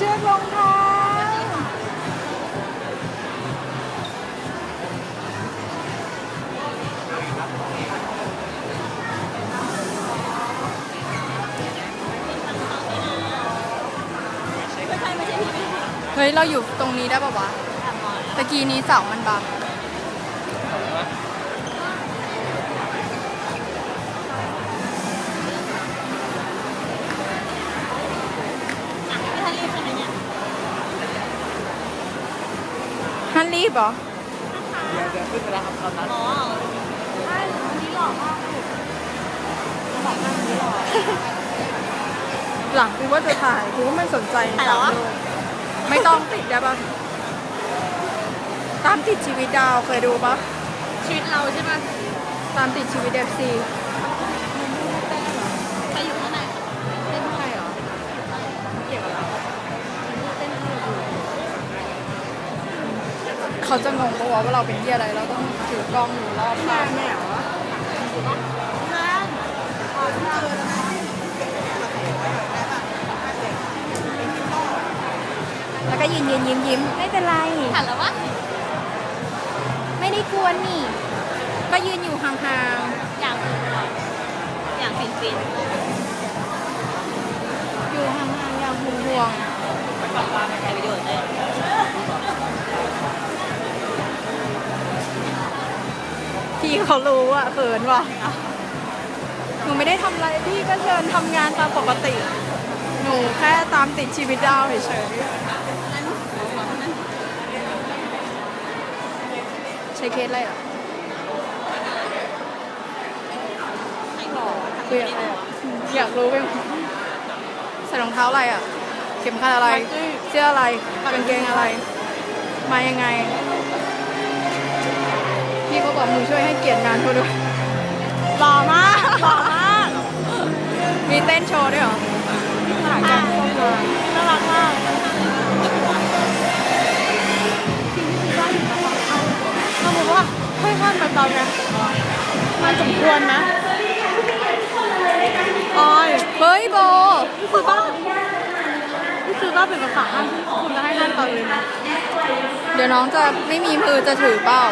ชือกลงเท้าเฮ้ย เราอยู่ตรงนี้ได้ปะวะตะกี้นี้เสามันบัง ฮันรีบเหรอเดี๋ยวเดี๋ยวขึ้นไปแล้วครับตอนนั้นอ๋อใช่อันนี้หล่อมากลูกหล่อมากอันนี้หล่อหลังกูว่าจะถ่ายกูก็ไม่สนใจถ่ายเหรอสามโลกไม่ต้องติดได้ปะตามติดชีวิตดาวเคยดูปะชีวิตเราใช่ไหมตามติดชีวิตเอฟซี เขาจะงงปะวะว่าเราเป็นที่อะไร เราต้องถือกล้องอยู่รอบข้างแม่เหรอนั่นอ๋อเจอแล้วนะแล้วก็ยืนยืนยิ้มยิ้มไม่เป็นไรถ่ายแล้ววะไม่ได้กวนนี่ ก็ยืนอยู่ห่างอย่างอื่นก่อนอย่างฟินฟินๆ อยู่ห่างๆอย่างห่วงถ่ายวิดีโอเลย พี่เขารู้อะเขินว่ะหนูไม่ได้ทำอะไรพี่ก็เชิญทำงานตามปกติ หนูแค่ตามติดชีวิตดาวเฉยๆใช้เคสอะไรเหรอใครหล่อคุยกับใครอะอยากรู้ไปหมดใส่รองเท้าอะไรอะเข็มขัดอะไร เสื้ออะไรกางเกงอะไร มายังไงพี่เขา บอกหนูช่วยให้เกียรติงานเขาด้วยหล่อมากหล่อมากมีเต้นโชว์ด้วยเหรอถ่ายกันน่ารักมากถ้าบอกว่าให้ท่านมาตอนเนี้ยมันสมควรไหมออยเฮ้ยโบนี่คือบ้านี่คือบ้าเป็นภาษาท่านคุณจะให้ท่านตอนเลยไหมเดี๋ยวน้องจะไม่มีมือจะถือเปล่า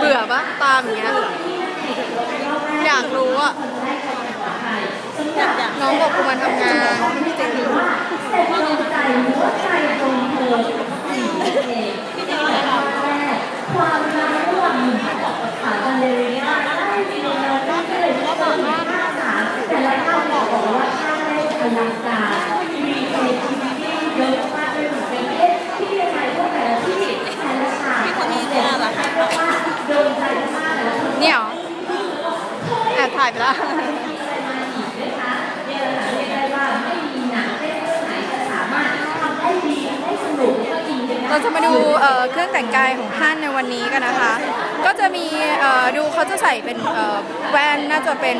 เบื่อปะตามอย่างเงี้ย อยากรู้อะอยากอยากน้องบอกกูมาทำงานพี่เจรู้พี่เจรู้อะไรหรอพี่คนนี้น่ารัก เนี่ยเหรอแอบถ่ายไปแล้วเราจะมาดูเครื่องแต่งกายของท่านในวันนี้กันนะคะ ก็จะมีดูเขาจะใส่เป็นแว่นน่าจะเป็น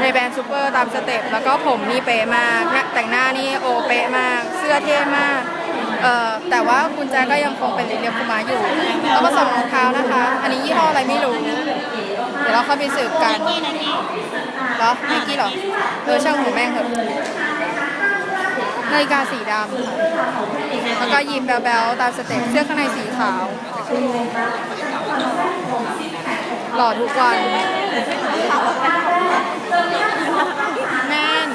ในแบรนด์ซูเปอร์ตามสเต็ปแล้วก็ผมนี่เป๊ะมาก แต่งหน้านี่โอเป๊ะมาก เสื้อเท่มากแต่ว่าคุณแจก็ยังคงเป็นลิเลียมคุมาอยู่แล้วก็สองรองเท้านะคะ อันนี้ยี่ห้ออะไรไม่รู้ ดี๋ยวเราเข้าไปสืบกันนี่นะนี่เหรอไนกี้เหรอเออช่างหัวแม่งเถอะนาฬิกาสีดำค่ะแล้วก็ยีนแบลๆตามสเต็ปเสื้อข้างในสีขาว หล่อทุกวัน แม่น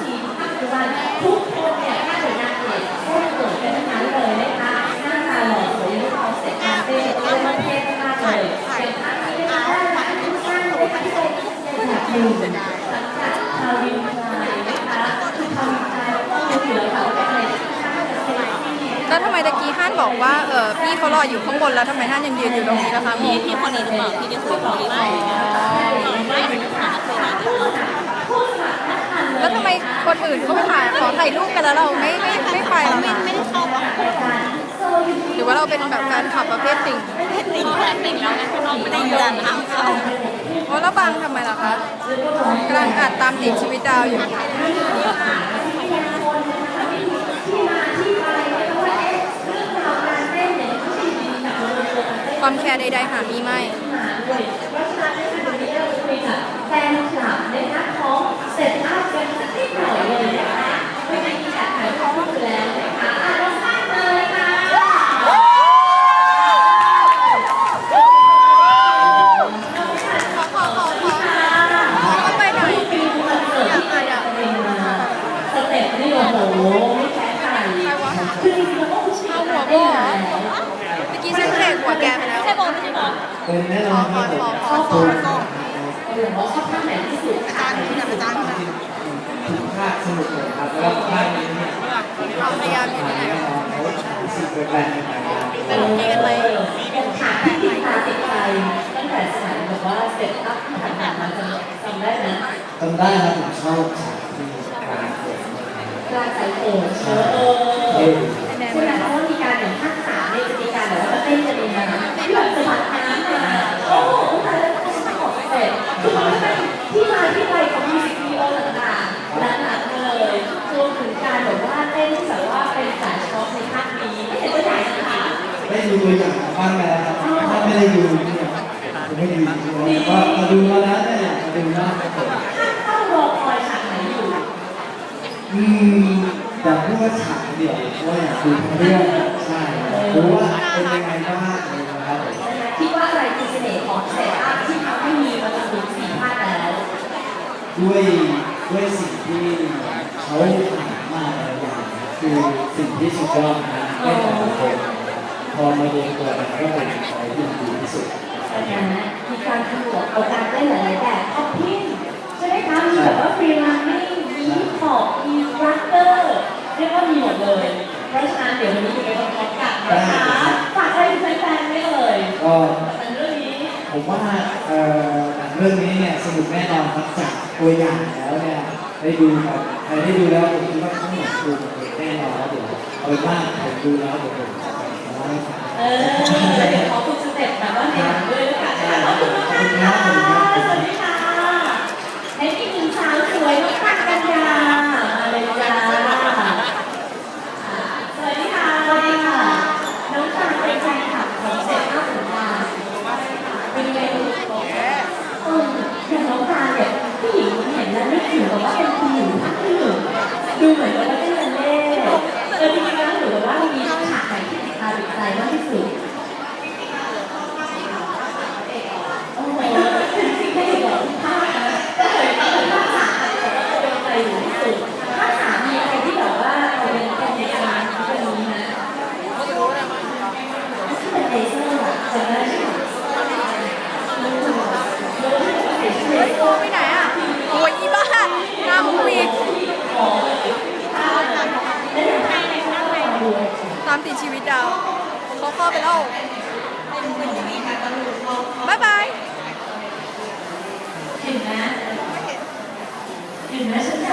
แล้ว ทำไมตะกี้ฮั่นบอกว่าเออพี่เขารออยู่ข้างบนแล้วทำไมฮั่นยังยืนอยู่ตรงนี้ล่ะคะพี่พี่คนนี้หรือเปล่าที่ได้คุยกับพี่ไม่ไม่เป็นภาษาคุยกันแล้วทำไมคนอื่นเขาไปถ่ายขอถ่ายรูปกันแล้วเราไม่ไม่ไม่ไปล่ะไม่คะไม่ได้เข้าปะหรือว่าเราเป็นแบบแฟนคลับประเภทติ่งติดแต่ติดแล้วนะน้องไม่ได้เดินทางเข้าโอ้แล้วบังทำไมล่ะคะกำลังอัดตามติดชีวิตดาวอยู่ ความแคร์ ใดๆหามีไม่ แฟนคลับได้ เป็นแน่นอนครับผมขอขอขอขอหรือว่าชอบภาคไหนที่สุดอาจารย์นี่นะอาจารย์นี่นะทุกภาคสนุกเลยครับแล้วก็ภาคนี้เนี่ยความพยายามอยู่ที่ไหนแน่นอนเขารู้สึกเป็นแบรนด์ใหม่ๆนะเป็นเกมอะไรเป็นฉากที่ติดตาติดใจตั้งแต่สมัยแบบว่าเสร็จอัพที่ผ่านๆมาจะจำได้ไหมจำได้ครับผมชอบฉากที่กลางฝนกลางสายฝนเออเออเท่แนนใช่ไหมเพราะว่ามีการอย่ ได้ดูตัวอย่างบ้างแล้วครับถ้าไม่ได้ดูเนี่ยผมไม่ได้ดูเลยก็มาดูมาแล้วเนี่ยมาดูนะถ้ารอคอยฉากไหนอยู่ อืมแต่พูดว่าฉากเดี่ยวเพราะว่าอยากดูทั้งเรื่องใช่เพรู้ว่าเป็นยังไงบ้างเลยนะครับคิดว่าอะไรคือเสน่ห์ของเซตอัพที่ทำให้มีมาจนถึงสี่ภาคแล้วด้วยด้วยสิ่งที่เขาผ่านมาหลายอย่างคือสิ่งที่สุดยอดนะไม่แต่ละคน พอมารวมตัวกันก็เป็นอะไรที่ดีที่สุดนะมีการขมวดเอาการเต้หลายแบบท็อปปิ้งใช่ไหมคะมีแบบว่าฟรีลันนิ่งมีฮิปฮอปมีรักเกอร์เรียกว่ามีหมดเลย เพราะฉะนั้นเดี๋ยววันนี้อยู่ในวันพร้อมกันนะคะฝากอะไรถึงแฟนๆไหมเอ่ยก็เรื่องนี้ ผมว่าเอ่อหนังเรื่องนี้เนี่ยสนุกแน่นอนครับจากตัวอย่างแล้วเนี่ยได้ดูครับใครได้ดูแล้วผมคิดว่าทั้งหมดดูแน่นอนแล้วเดี๋ยวเอาเป็นว่าผมดูแล้วเดี๋ยวผม เออเดี๋ยวขอคุณสเต็ปแบบว่าในหนังด้วยแล้วกันนะคะขอบคุณมากค่ะสวัสดีค่ะในที่หญิงสาวสวยน้องปังกัญญามาเลยจ้าสวัสดีค่ะสวัสดีค่ะ น้องปังเป็นแฟนคลับของเซตอัพของเราเป็นไงเอออย่างน้องตาเนี่ยผู้หญิงเห็นแล้วนึกถึงแบบว่าเป็นผู้หญิงท่านที่หนึ่งดูเหมือนว่าเป็นเล่เออจริงๆแล้วหนูว่ามีฉากไหนที่ติดตาติดใจมากที่สุด โอ้โหจริงๆไม่ได้บอกทุกภาคนะแต่เคยเห็นภาคสามโดนใจอยู่ที่สุดภาคสามมีอะไรที่แบบว่าเอาเป็นเป็นในการที่เป็นนี้นะที่เป็นเลเซอร์อะจำได้ใช่ไหมรู้รู้ที่เป็นใส่ชุดเล เฮ้ย เซ โอ อร์ ไปไหนอะโอ้ยอีบ้าหน้ามุกอีก แล้วเดี๋ยวภาคในภาคใหม่ดู ตามติดชีวิตดาวเขาเข้าไปแล้วบ๊ายบายเห็นไหมเห็นไหมฉัน